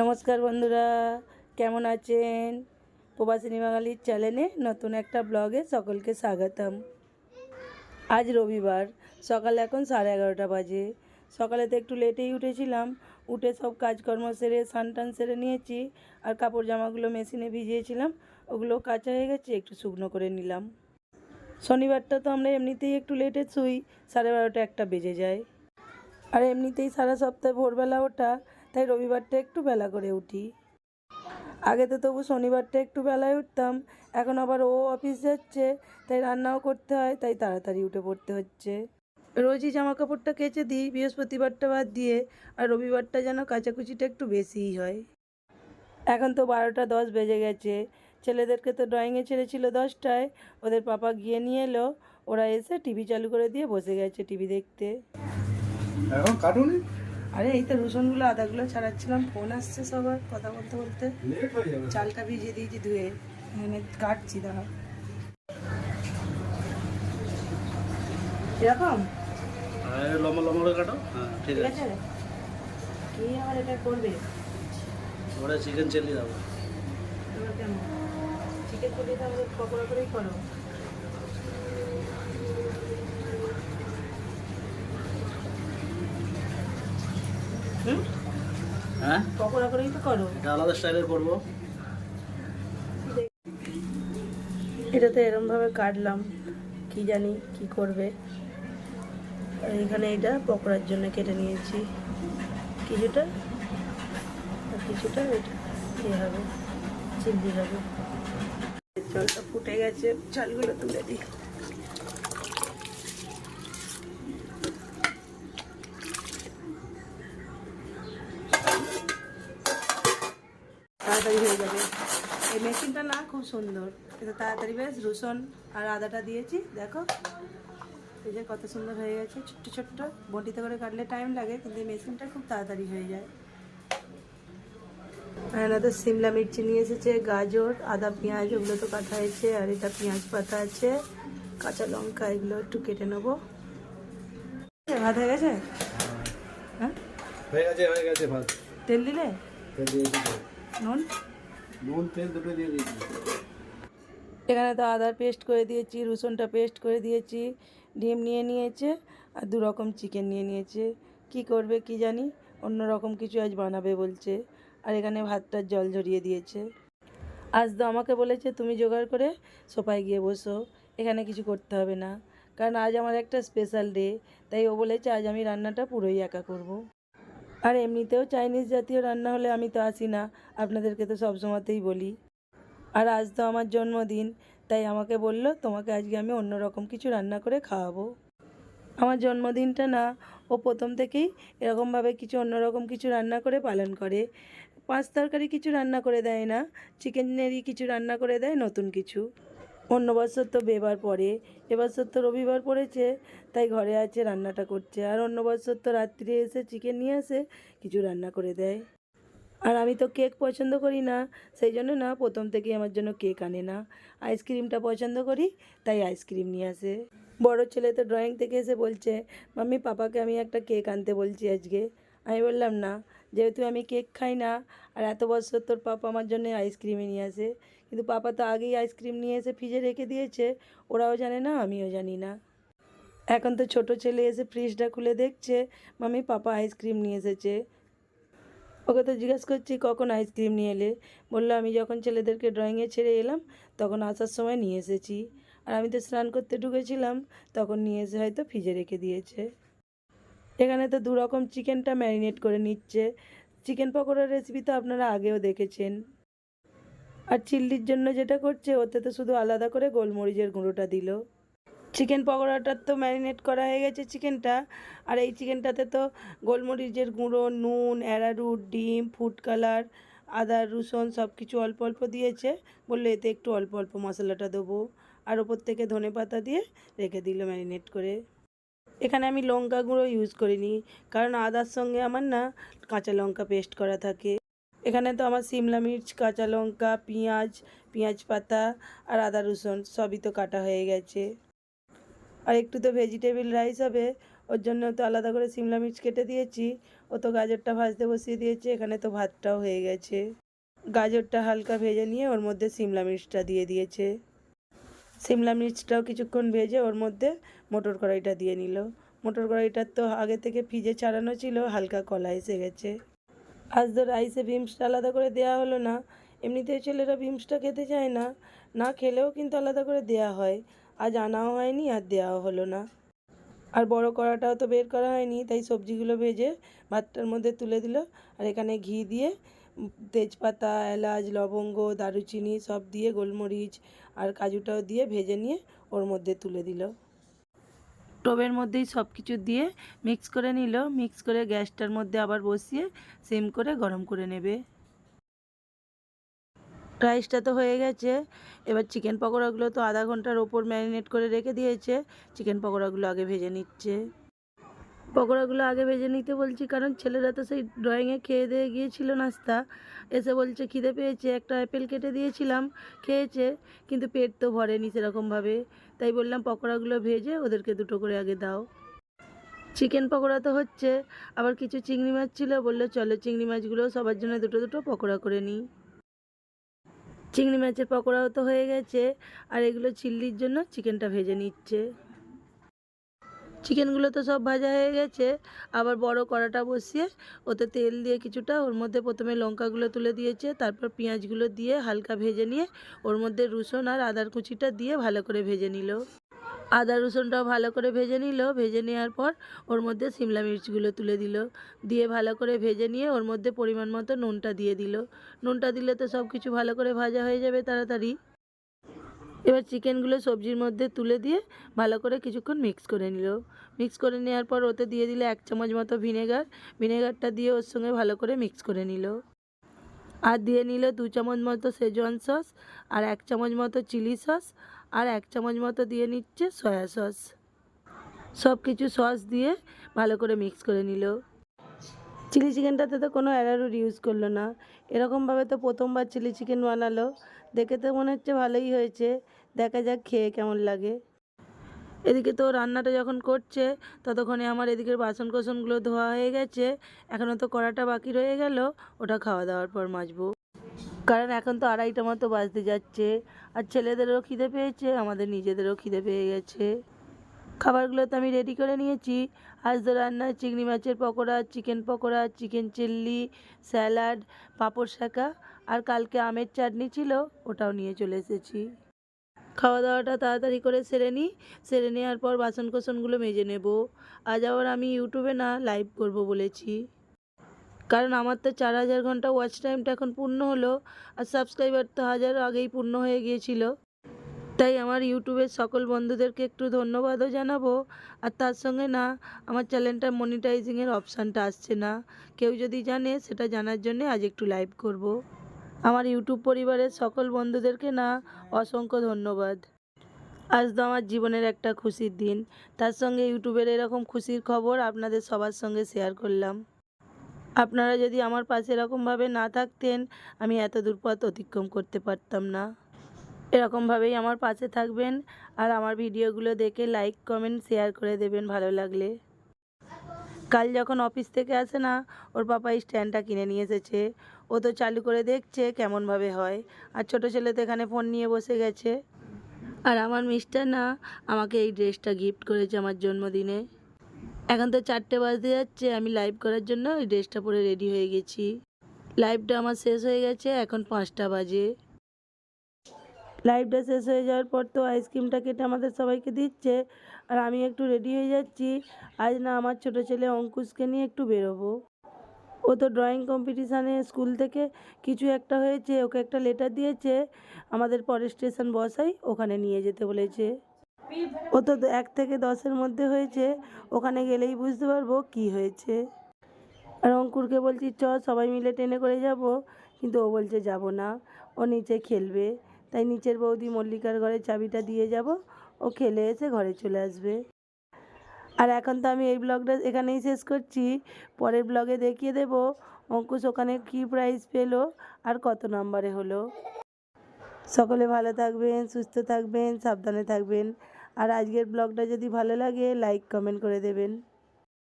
নমস্কার বন্ধুরা, কেমন আছেন? প্রবাসিনী বাঙালির চ্যানেলে নতুন একটা ব্লগে সকলকে স্বাগতম। আজ রবিবার, সকাল এখন সাড়ে এগারোটা বাজে। সকালে তো একটু লেটেই উঠেছিলাম, উঠে সব কাজকর্ম সেরে টান সেরে নিয়েছি, আর কাপড় জামাগুলো মেশিনে ভিজিয়েছিলাম, ওগুলো কাঁচা হয়ে গেছে, একটু শুকনো করে নিলাম। শনিবারটা তো আমরা এমনিতেই একটু লেটে শুই, সাড়ে বারোটা একটা বেজে যায়। আর এমনিতেই সারা সপ্তাহে ভোরবেলা ওঠা তাই রবিবারটা একটু বেলা করে উঠি। আগে তো তবু শনিবারটা একটু বেলায় উঠতাম, এখন আবার ও অফিস যাচ্ছে, তাই রান্নাও করতে হয়, তাই তাড়াতাড়ি উঠে পড়তে হচ্ছে। রোজই জামা কাপড়টা কেচে দিই, বৃহস্পতিবারটা বাদ দিয়ে, আর রবিবারটা যেন কাচাকুচিটা একটু বেশিই হয়। এখন তো বারোটা দশ বেজে গেছে, ছেলেদেরকে তো ড্রয়িংয়ে ছেড়েছিল দশটায়, ওদের পাপা গিয়ে নিয়ে এলো, ওরা এসে টিভি চালু করে দিয়ে বসে গেছে টিভি দেখতে। এখন আরে এই তো রসুনগুলো আদাগুলো ছাড়াচ্ছিলাম ফোন আসছে সবার কথা বলতে বলতে। হয়ে চালটা ভিজিয়ে দিয়েছি ধুয়ে এখানে কাটছি দাঁড়া। এরকম আর লম্বা লম্বা করে কাটো। হ্যাঁ ঠিক আছে। কি আবার এটা করবে? ওরা চিকেন চিলি দাও চিকেন করলে তো আমাদের পকোড়া করেই করো। হ্যাঁ? পকোড়া করেই তো করো। এটা আলাদা স্টাইলে করব। এটাতে এরমভাবে কাটলাম। কি জানি কি করবে। এখানে এটা পকোড়ার জন্য কেটে নিয়েছি। কিছুটা আর কিছুটা এটা ইয়ে হবে চিল্লি হবে। জলটা ফুটে গেছে চালগুলো তুলে দিই। তাড়াতাড়ি হয়ে যাবে। এই মেশিনটা না খুব সুন্দর। কিন্তু তাড়াতাড়ি বেশ রসুন আর আদাটা দিয়েছি দেখো। এই যে কত সুন্দর হয়ে গেছে ছোট্ট ছোট্ট। বটিতে করে কাটলে টাইম লাগে কিন্তু এই মেশিনটা খুব তাড়াতাড়ি হয়ে যায়। এনাদের সিমলা মির্চি নিয়ে এসেছে গাজর আদা পেঁয়াজ ওগুলো তো কাটা হয়েছে আর এটা পেঁয়াজ পাতা আছে কাঁচা লঙ্কা এগুলো একটু কেটে নেব। ভাত হয়ে গেছে? হ্যাঁ? হয়ে গেছে হয়ে গেছে ভাত। তেল দিলে? তেল দিয়েছি। তো। নুন। নুন তেল দুটো দিয়ে দিয়েছি। এখানে তো আদার পেস্ট করে দিয়েছি রসুনটা পেস্ট করে দিয়েছি ডিম নিয়ে নিয়েছে আর দু রকম চিকেন নিয়ে নিয়েছে। কি করবে কি জানি অন্য রকম কিছু আজ বানাবে বলছে আর এখানে ভাতটার জল ঝরিয়ে দিয়েছে। আজ তো আমাকে বলেছে তুমি জোগাড় করে সোফায় গিয়ে বসো এখানে কিছু করতে হবে না। কারণ আজ আমার একটা স্পেশাল ডে তাই ও বলেছে আজ আমি রান্নাটা পুরোই একা করব। আর এমনিতেও চাইনিজ জাতীয় রান্না হলে আমি তো আসি না, আপনাদেরকে তো সবসময়তেই বলি। আর আজ তো আমার জন্মদিন, তাই আমাকে বলল তোমাকে আজকে আমি অন্য রকম কিছু রান্না করে খাওয়াবো। আমার জন্মদিনটা না, ও প্রথম থেকেই এরকমভাবে কিছু অন্যরকম কিছু রান্না করে পালন করে। পাঁচ তরকারি কিছু রান্না করে দেয় না চিকেনেরই কিছু রান্না করে দেয়, নতুন কিছু। অন্য বছর তো বেবার পরে এবছর তো রবিবার পড়েছে, তাই ঘরে আছে, রান্নাটা করছে। আর অন্য বছর তো রাত্রিরে এসে চিকেন নিয়ে আসে, কিছু রান্না করে দেয়। আর আমি তো কেক পছন্দ করি না, সেই জন্য না, প্রথম থেকেই আমার জন্য কেক আনে না। আইসক্রিমটা পছন্দ করি, তাই আইসক্রিম নিয়ে আসে। বড় ছেলে তো ড্রয়িং থেকে এসে বলছে, মাম্মি, পাপাকে আমি একটা কেক আনতে বলছি আজকে। আমি বললাম, না। যেহেতু আমি কেক খাই না, আর এত বছর তোর পাপা আমার জন্য আইসক্রিমই নিয়ে আসে কিন্তু পাপা তো আগেই আইসক্রিম নিয়ে এসে ফ্রিজে রেখে দিয়েছে, ওরাও জানে না, আমিও জানি না। এখন তো ছোট ছেলে এসে ফ্রিজটা খুলে দেখছে মামি পাপা আইসক্রিম নিয়ে এসেছে। ওকে তো জিজ্ঞেস করছি, কখন আইসক্রিম নিয়ে এলে? বলল, আমি যখন ছেলেদেরকে ড্রয়িংয়ে ছেড়ে এলাম, তখন আসার সময় নিয়ে এসেছি। আর আমি তো স্নান করতে ঢুকেছিলাম, তখন নিয়ে এসে হয়তো ফ্রিজে রেখে দিয়েছে। এখানে তো দুরকম চিকেনটা ম্যারিনেট করে নিচ্ছে। চিকেন পকোড়ার রেসিপি তো আপনারা আগেও দেখেছেন। আর চিল্লির জন্য যেটা করছে, ওতে তো শুধু আলাদা করে গোলমরিচের গুঁড়োটা দিল। চিকেন পকোড়াটার তো ম্যারিনেট করা হয়ে গেছে চিকেনটা। আর এই চিকেনটাতে তো গোলমরিচের গুঁড়ো, নুন, অ্যারারুট, ডিম, ফুড কালার, আদা, রসুন সব কিছু অল্প অল্প দিয়েছে। বলল এতে একটু অল্প অল্প মশলাটা দেবো। আর ওপর থেকে ধনে পাতা দিয়ে রেখে দিল ম্যারিনেট করে। এখানে আমি লঙ্কা গুঁড়ো ইউজ করিনি। কারণ আদার সঙ্গে আমার না কাঁচা লঙ্কা পেস্ট করা থাকে। এখানে তো আমার সিমলা মির্চ, কাঁচা লঙ্কা, পেঁয়াজ পেঁয়াজ পাতা আর আদা রসুন সবই তো কাটা হয়ে গেছে। আর একটু তো ভেজিটেবিল রাইস হবে, ওর জন্য তো আলাদা করে সিমলা মির্চ কেটে দিয়েছি। ও তো গাজরটা ভাজতে বসিয়ে দিয়েছে, এখানে তো ভাতটাও হয়ে গেছে। গাজরটা হালকা ভেজে নিয়ে ওর মধ্যে সিমলা মির্চটা দিয়ে দিয়েছে। সিমলা মির্চটাও কিছুক্ষণ ভেজে ওর মধ্যে মটর কড়াইটা দিয়ে নিল। মটর কড়াইটার তো আগে থেকে ফ্রিজে ছাড়ানো ছিল, হালকা কলা এসে গেছে। আজ তো রাইসে বিমসটা আলাদা করে দেওয়া হলো না। এমনিতেই ছেলেরা বিমসটা খেতে চায় না। না খেলেও কিন্তু আলাদা করে দেওয়া হয়। আজ আনাও হয়নি, আর দেওয়াও হলো না। আর বড় কড়াটাও তো বের করা হয়নি, তাই সবজিগুলো ভেজে ভাতটার মধ্যে তুলে দিল। আর এখানে ঘি দিয়ে তেজপাতা, এলাচ, লবঙ্গ, দারুচিনি সব দিয়ে গোলমরিচ আর কাজুটাও দিয়ে ভেজে নিয়ে ওর মধ্যে তুলে দিল। টোবের মধ্যেই সব কিছু দিয়ে মিক্স করে নিল। মিক্স করে গ্যাসটার মধ্যে আবার বসিয়ে সিম করে গরম করে নেবে। রাইসটা তো হয়ে গেছে। এবার চিকেন পকোড়াগুলো তো আধা ঘণ্টার ওপর ম্যারিনেট করে রেখে দিয়েছে। চিকেন পকোড়াগুলো আগে ভেজে নিচ্ছে। পকোড়াগুলো আগে ভেজে নিতে বলছি, কারণ ছেলেরা তো সেই ড্রয়িংয়ে খেয়ে দিয়ে গিয়েছিল নাস্তা। এসে বলছে, খিদে পেয়েছে, একটা অ্যাপেল কেটে দিয়েছিলাম, খেয়েছে, কিন্তু পেট তো ভরেনি সেরকমভাবে। তাই বললাম, পকোড়াগুলো ভেজে ওদেরকে দুটো করে আগে দাও। চিকেন পকোড়া তো হচ্ছে, আবার কিছু চিংড়ি মাছ ছিল, বলল, চলো চিংড়ি মাছগুলো সবার জন্য দুটো দুটো পকোড়া করে নিই। চিংড়ি মাছের পকোড়াও তো হয়ে গেছে, আর এগুলো চিল্লির জন্য চিকেনটা ভেজে নিচ্ছে। চিকেনগুলো তো সব ভাজা হয়ে গেছে। আবার বড় কড়াটা বসিয়ে ওতে তেল দিয়ে কিছুটা, ওর মধ্যে প্রথমে লঙ্কাগুলো তুলে দিয়েছে, তারপর পেঁয়াজগুলো দিয়ে হালকা ভেজে নিয়ে ওর মধ্যে রসুন আর আদার কুচিটা দিয়ে ভালো করে ভেজে নিল। আদা রসুনটাও ভালো করে ভেজে নিল, ভেজে নেওয়ার পর ওর মধ্যে সিমলা মির্চগুলো তুলে দিল। দিয়ে ভালো করে ভেজে নিয়ে ওর মধ্যে পরিমাণ মতো নুনটা দিয়ে দিল। নুনটা দিলে তো সব কিছু ভালো করে ভাজা হয়ে যাবে তাড়াতাড়ি। এবার চিকেনগুলো সবজির মধ্যে তুলে দিয়ে ভালো করে কিছুক্ষণ মিক্স করে নিল। মিক্স করে নেওয়ার পর ওতে দিয়ে দিলে এক চামচ মতো ভিনেগার। ভিনেগারটা দিয়ে ওর সঙ্গে ভালো করে মিক্স করে নিল। আর দিয়ে নিল দু চামচ মতো সেজওয়ান সস আর এক চামচ মতো চিলি সস আর এক চামচ মতো দিয়ে নিচ্ছে সয়া সস সব কিছু সস দিয়ে ভালো করে মিক্স করে নিল। চিলি চিকেনটাতে তো কোনো অ্যারারুট ইউজ করল না। এরকমভাবে তো প্রথমবার চিলি চিকেন বানালো। দেখে তো মনে হচ্ছে ভালোই হয়েছে। দেখা যাক খেয়ে কেমন লাগে। এদিকে তো রান্নাটা যখন করছে, ততক্ষণে আমার এদিকের বাসন কোসনগুলো ধোয়া হয়ে গেছে। এখনও তো কড়াটা বাকি রয়ে গেল, ওটা খাওয়া দাওয়ার পর মাজবো। কারণ এখন তো আড়াইটা মতো বাজতে যাচ্ছে। আর ছেলেদেরও খিদে পেয়েছে, আমাদের নিজেদেরও খিদে পেয়ে গেছে। খাবারগুলো তো আমি রেডি করে নিয়েছি। আজ তো রান্নায় চিংড়ি মাছের pakora chicken pakora chicken chilli salad পাঁপড় শাঁকা আর কালকে আমের চাটনি ছিল, ওটাও নিয়ে চলে এসেছি। খাওয়া দাওয়াটা তাড়াতাড়ি করে সেরে নিই সেরে নেওয়ার পর বাসন কোসনগুলো মেজে নেব। আজ আবার আমি ইউটিউবে না, লাইভ করব বলেছি। কারণ আমার তো চার হাজার ঘণ্টা ওয়াচ টাইমটা এখন পূর্ণ হলো, আর সাবস্ক্রাইবার তো হাজার আগেই পূর্ণ হয়ে গিয়েছিল। তাই আমার ইউটিউবের সকল বন্ধুদেরকে একটু ধন্যবাদও জানাব। আর তার সঙ্গে না, আমার চ্যানেলটা মনিটাইজিংয়ের অপশানটা আসছে না। কেউ যদি জানে, সেটা জানার জন্যে আজ একটু লাইভ করব। আমার ইউটিউব পরিবারের সকল বন্ধুদেরকে না অসংখ্য ধন্যবাদ। আজ তো আমার জীবনের একটা খুশির দিন। তার সঙ্গে ইউটিউবের এরকম খুশির খবর আপনাদের সবার সঙ্গে শেয়ার করলাম। আপনারা যদি আমার পাশে এরকমভাবে না থাকতেন, আমি এত দূর পথ অতিক্রম করতে পারতাম না। এরকমভাবেই আমার পাশে থাকবেন আর আমার ভিডিওগুলো দেখে লাইক কমেন্ট শেয়ার করে দেবেন ভালো লাগলে। কাল যখন অফিস থেকে আসে না, ওর পাপা এই স্ট্যান্ডটা কিনে নিয়ে এসেছে। ও তো চালু করে দেখছে কেমনভাবে হয়। আর ছোটো ছেলে তো এখানে ফোন নিয়ে বসে গেছে। আর আমার মিস্টার না আমাকে এই ড্রেসটা গিফট করেছে আমার জন্মদিনে। এখন তো চারটে বাজতে যাচ্ছে, আমি লাইভ করার জন্য ওই ড্রেসটা পরে রেডি হয়ে গেছি। লাইভটা আমার শেষ হয়ে গেছে, এখন পাঁচটা বাজে। লাইভটা শেষ হয়ে যাওয়ার পর তো আইসক্রিমটা কেটে আমাদের সবাইকে দিচ্ছে। আর আমি একটু রেডি হয়ে যাচ্ছি। আজ না আমার ছোটো ছেলে অঙ্কুশকে নিয়ে একটু বেরোবো। ও তো ড্রয়িং কম্পিটিশানে স্কুল থেকে কিছু একটা হয়েছে, ওকে একটা লেটার দিয়েছে। আমাদের পরের স্টেশন বসাই, ওখানে নিয়ে যেতে বলেছে। ও তো এক থেকে দশের মধ্যে হয়েছে, ওখানে গেলেই বুঝতে পারব কি হয়েছে। আর অঙ্কুরকে বলছি, চ, সবাই মিলে ট্রেনে করে যাব। কিন্তু ও বলছে, যাব না। ও নিচে খেলবে। তাই নিচের বৌদি মল্লিকার ঘরে চাবিটা দিয়ে যাব। ও খেলে এসে ঘরে চলে আসবে। আর এখন তো আমি এই ব্লগটা এখানেই শেষ করছি। পরের ব্লগে দেখিয়ে দেব অঙ্কুশ ওখানে কি প্রাইজ পেল আর কত নম্বরে হলো। সকলে ভালো থাকবেন, সুস্থ থাকবেন, সাবধানে থাকবেন। আর আজকের ব্লগটা যদি ভালো লাগে লাইক কমেন্ট করে দেবেন।